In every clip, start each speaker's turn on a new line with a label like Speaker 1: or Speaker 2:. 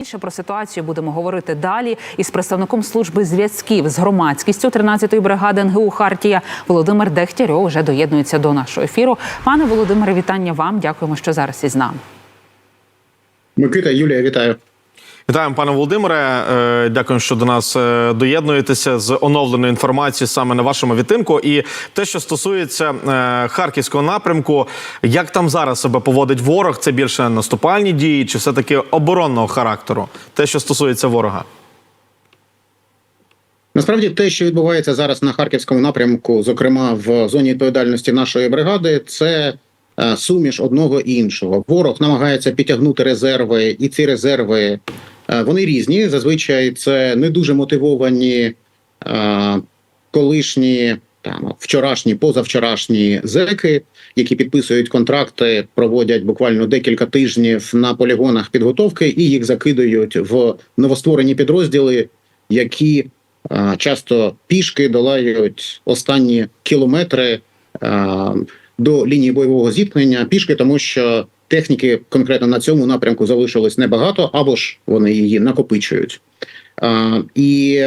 Speaker 1: Більше про ситуацію будемо говорити далі із представником служби зв'язків з громадськістю 13-ї бригади НГУ Хартія Володимир Дехтярьо вже доєднується до нашого ефіру. Пане Володимире, вітання вам. Дякуємо, що зараз із нами.
Speaker 2: Микита, Юлія, вітаю.
Speaker 3: Вітаємо, пане Володимире. Е, Дякую, що до нас е, доєднуєтеся з оновленою інформацією саме на вашому вітинку. І те, що стосується е, харківського напрямку, як там зараз себе поводить ворог? Це більше наступальні дії, чи все таки оборонного характеру? Те, що стосується ворога.
Speaker 2: Насправді, те, що відбувається зараз на харківському напрямку, зокрема в зоні відповідальності нашої бригади, це суміш одного і іншого. Ворог намагається підтягнути резерви, і ці резерви е, вони різні. Зазвичай це не дуже мотивовані е, колишні. Там вчорашні, позавчорашні зеки, які підписують контракти, проводять буквально декілька тижнів на полігонах підготовки, і їх закидують в новостворені підрозділи, які часто пішки долають останні кілометри до лінії бойового зіткнення. Пішки, тому що техніки конкретно на цьому напрямку залишилось небагато, або ж вони її накопичують. А, і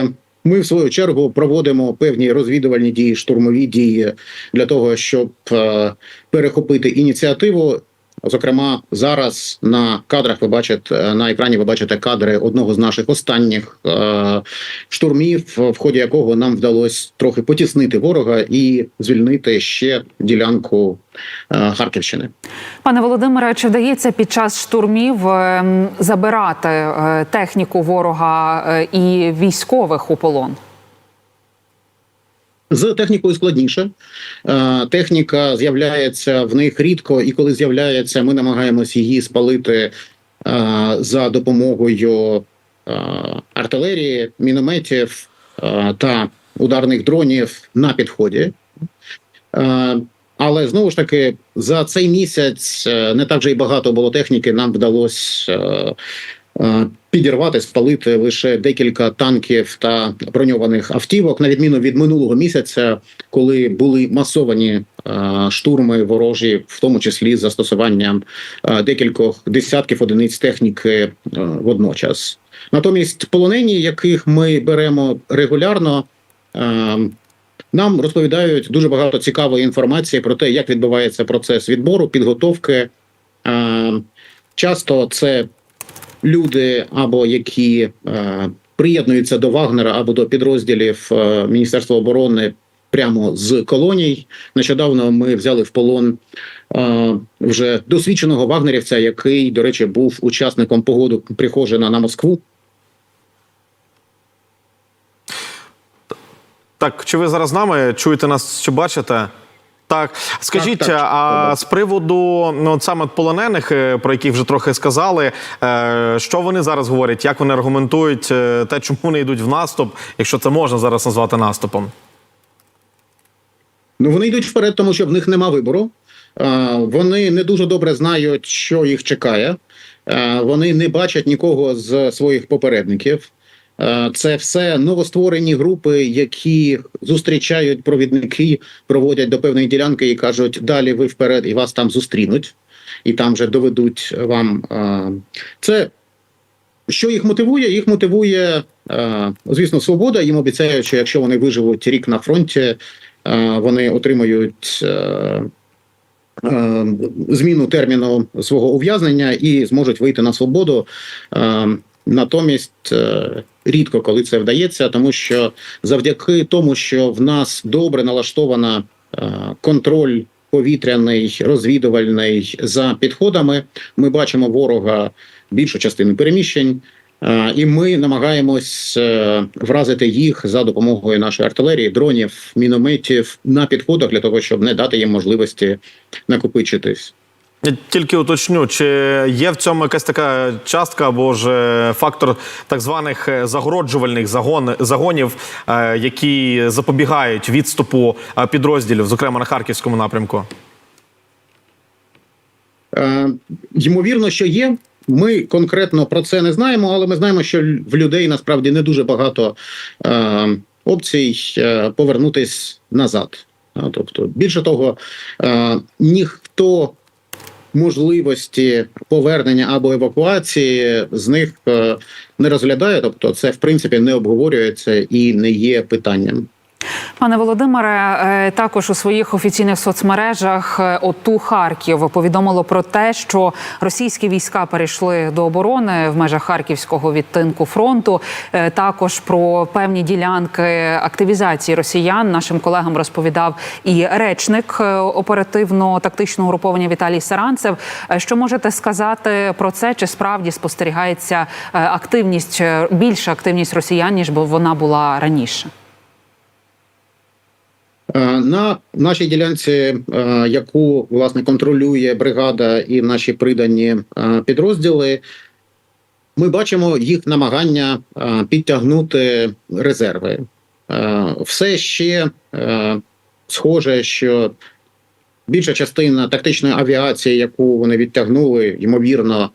Speaker 2: ми, в свою чергу, проводимо певні розвідувальні дії, штурмові дії для того, щоб е, перехопити ініціативу. Зокрема, зараз на кадрах ви бачите на екрані. Ви бачите кадри одного з наших останніх е, штурмів, в ході якого нам вдалося трохи потіснити ворога і звільнити ще ділянку е, Харківщини.
Speaker 1: Пане Володимире, чи вдається під час штурмів ем, забирати е, техніку ворога е, і військових у полон?
Speaker 2: З технікою складніше. Е, Техніка з'являється в них рідко, і коли з'являється, ми намагаємось її спалити е, за допомогою е, артилерії, мінометів та ударних дронів на підході. Але знову ж таки, за цей місяць не так вже й багато було техніки. Нам вдалося підірвати, спалити лише декілька танків та броньованих автівок, на відміну від минулого місяця, коли були масовані е, штурми ворожі, в тому числі з застосуванням е, декількох десятків одиниць техніки е, водночас. Натомість полонені, яких ми беремо регулярно. е, нам розповідають дуже багато цікавої інформації про те, як відбувається процес відбору, підготовки. Е, Часто це люди, або які е, приєднуються до Вагнера або до підрозділів е, Міністерства оборони прямо з колоній. Нещодавно ми взяли в полон е, вже досвідченого вагнерівця, який, до речі, був учасником погоду Прихожина на Москву.
Speaker 3: Так, чи ви зараз з нами чуєте нас чи бачите? Так, скажіть,
Speaker 2: Так, так,
Speaker 3: а
Speaker 2: так.
Speaker 3: з приводу ну от саме полонених, е, про яких вже трохи сказали, е, що вони зараз говорять, як вони аргументують е, те, чому вони йдуть в наступ, якщо це можна зараз назвати наступом?
Speaker 2: Ну вони йдуть вперед, тому що в них нема вибору. Вони не дуже добре знають, що їх чекає. Вони не бачать нікого з своїх попередників. Е, Це все новостворені групи, які зустрічають провідники, проводять до певної ділянки і кажуть: далі ви вперед, і вас там зустрінуть, і там вже доведуть вам. е, Це що їх мотивує? Їх мотивує, е, звісно, свобода. Їм обіцяють, що якщо вони виживуть рік на фронті, вони отримають зміну терміну свого ув'язнення і зможуть вийти на свободу. Натомість е, рідко коли це вдається, тому що завдяки тому, що в нас добре налаштована е, контроль повітряний, розвідувальний за підходами, ми бачимо ворога більшу частину переміщень. Е, І ми намагаємось вразити їх за допомогою нашої артилерії, дронів, мінометів на підходах для того, щоб не дати їм можливості накопичитись.
Speaker 3: Я Тільки уточню, чи є в цьому якась така частка або ж е, фактор так званих е, загороджувальних загон, загонів, е, які запобігають відступу підрозділів, зокрема на харківському напрямку?
Speaker 2: Е, Ймовірно, що є. Ми конкретно про це не знаємо, але ми знаємо, що в людей насправді не дуже багато е, опцій повернутись назад. Тобто, більше того, е, ніхто можливості повернення або евакуації з них е, не розглядає. Тобто, це в принципі не обговорюється і не є питанням.
Speaker 1: Пане Володимире, е, також у своїх офіційних соцмережах е, ОТУ Харків повідомило про те, що російські війська перейшли до оборони в межах харківського відтинку фронту. Е, Також про певні ділянки активізації росіян нашим колегам розповідав і речник оперативно-тактичного угруповання Віталій Саранцев. Що можете сказати про це? Чи справді спостерігається активність більша активність росіян ніж вона була раніше?
Speaker 2: Е, На нашій ділянці, е, яку власне контролює бригада і наші придані е, підрозділи, ми бачимо їх намагання підтягнути резерви. Все ще схоже, що більша частина тактичної авіації, яку вони відтягнули, ймовірно,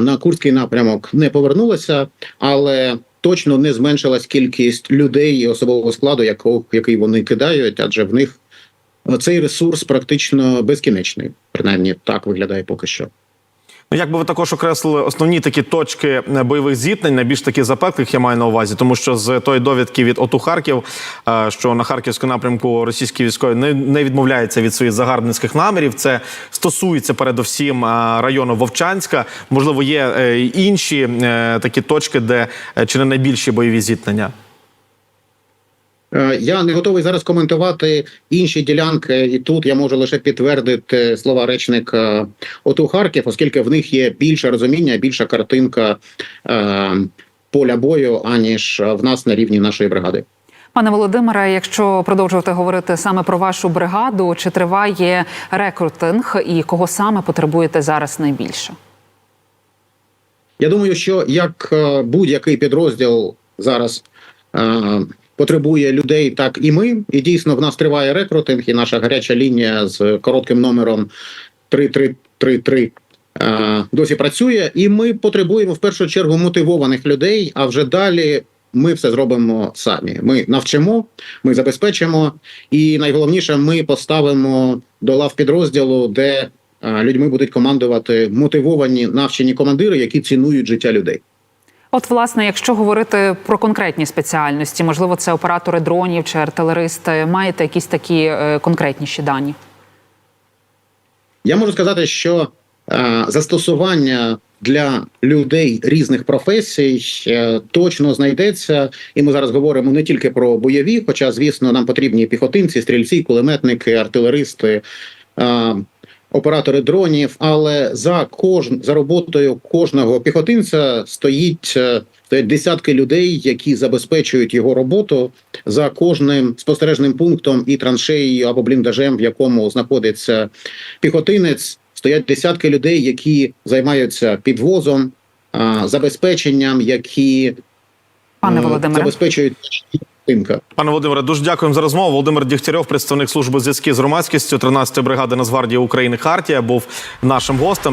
Speaker 2: на Курський напрямок не повернулася, але точно не зменшилась кількість людей і особового складу, якого, який вони кидають, адже в них цей ресурс практично безкінечний. Принаймні так виглядає поки що.
Speaker 3: Ну, як би ви також окреслили основні такі точки е, бойових зіткнень, найбільш такі запеклих я маю на увазі, тому що з тої довідки від ОТУ Харків, е, що на харківському напрямку російські військові не, відмовляються від своїх загарбницьких намірів. Це стосується передовсім е, району Вовчанська. Можливо, є інші такі точки, де чи не найбільші бойові зіткнення.
Speaker 2: Е, Я не готовий зараз коментувати інші ділянки, і тут я можу лише підтвердити слова речника ОТУ Харків, оскільки в них є більше розуміння, більша картинка е, поля бою, аніж в нас на рівні нашої бригади.
Speaker 1: Пане Володимире, якщо продовжувати говорити саме про вашу бригаду, чи триває рекрутинг і кого саме потребуєте зараз найбільше?
Speaker 2: Я думаю, що як е, будь-який підрозділ зараз е, потребує людей, так і ми. І дійсно в нас триває рекрутинг, і наша гаряча лінія з коротким номером 3333 е, досі працює. І ми потребуємо в першу чергу мотивованих людей. А вже далі ми все зробимо самі. Ми навчимо, ми забезпечимо, і найголовніше, ми поставимо до лав підрозділу, де е, людьми будуть командувати мотивовані навчені командири, які цінують життя людей.
Speaker 1: От, власне, якщо говорити про конкретні спеціальності, можливо, це оператори дронів чи артилеристи, маєте якісь такі е, конкретніші дані?
Speaker 2: Я можу сказати, що е, застосування для людей різних професій е, точно знайдеться, і ми зараз говоримо не тільки про бойові, хоча, звісно, нам потрібні піхотинці, стрільці, кулеметники, артилеристи. Е, Оператори дронів, але за кож... за роботою кожного піхотинця стоїть, е, стоять десятки людей, які забезпечують його роботу за кожним спостережним пунктом і траншеєю або бліндажем, в якому знаходиться піхотинець. Стоять десятки людей, які займаються підвозом, забезпеченням, які
Speaker 1: Пане Володимире.
Speaker 2: забезпечують піхотинка.
Speaker 3: Пане Володимире, дуже дякуємо за розмову. Володимир Дігтярьов, представник служби зв'язків з громадськістю 13-ї бригади Нацгвардії України Хартія, був нашим гостем.